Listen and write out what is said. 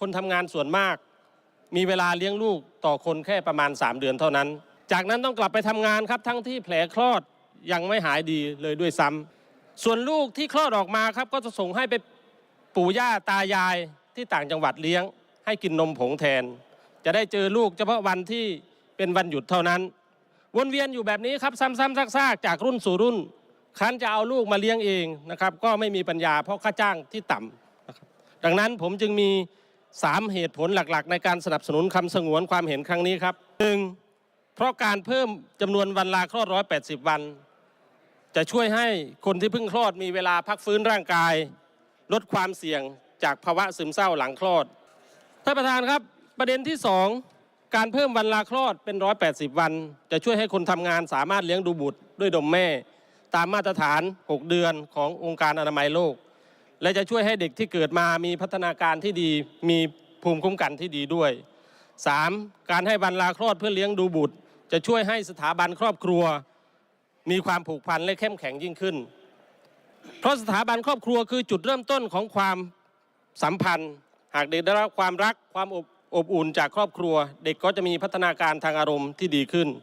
คนทำงานส่วนมาก มีเวลาเลี้ยงลูกต่อคนแค่ประมาณ 3 เดือนเท่านั้น จากนั้นต้องกลับไปทำงานครับทั้งที่แผลคลอดยังไม่หายดีเลยด้วยซ้ำส่วนลูกที่คลอดออกมาครับก็จะส่งให้ไปปู่ย่าตายายที่ต่างจังหวัดเลี้ยง ให้กินนมผงแทน จะได้เจอลูกเฉพาะวันที่เป็นวันหยุดเท่านั้น วนเวียนอยู่แบบนี้ครับซ้ำๆซากๆจากรุ่นสู่รุ่นคันจะเอาลูกมาเลี้ยงเองนะครับ ก็ไม่มีปัญญาเพราะค่าจ้างที่ต่ำนะครับดังนั้นผมจึงมี 3 เหตุผลหลักๆ ในการสนับสนุนคำสงวนความเห็นครั้งนี้ครับหนึ่งเพราะการเพิ่มจำนวนวันลาคลอด 180 วัน จะช่วยให้คนที่เพิ่งคลอดมีเวลาพักฟื้นร่างกาย ลดความเสี่ยงจากภาวะซึมเศร้าหลังคลอดท่านประธานครับประเด็นที่ 2 การเพิ่มวันลาคลอดเป็น 180 วัน จะช่วยให้คนทำงานสามารถเลี้ยงดูบุตรด้วยนมแม่ ตามมาตรฐาน 6 เดือนขององค์การอนามัยโลก และจะช่วยให้เด็กที่เกิดมามีพัฒนาการที่ดี มีภูมิคุ้มกันที่ดีด้วย 3. การให้วันลาคลอดเพื่อเลี้ยงดูบุตร จะช่วยให้สถาบันครอบครัว มีความผูกพันและเข้มแข็งยิ่งขึ้น เพราะสถาบันครอบครัวคือจุดเริ่มต้นของความสัมพันธ์ หากเด็กได้รับความรักความอบอบอุ่นจากครอบครัว เด็กก็จะมีพัฒนาการทางอารมณ์ที่ดีขึ้น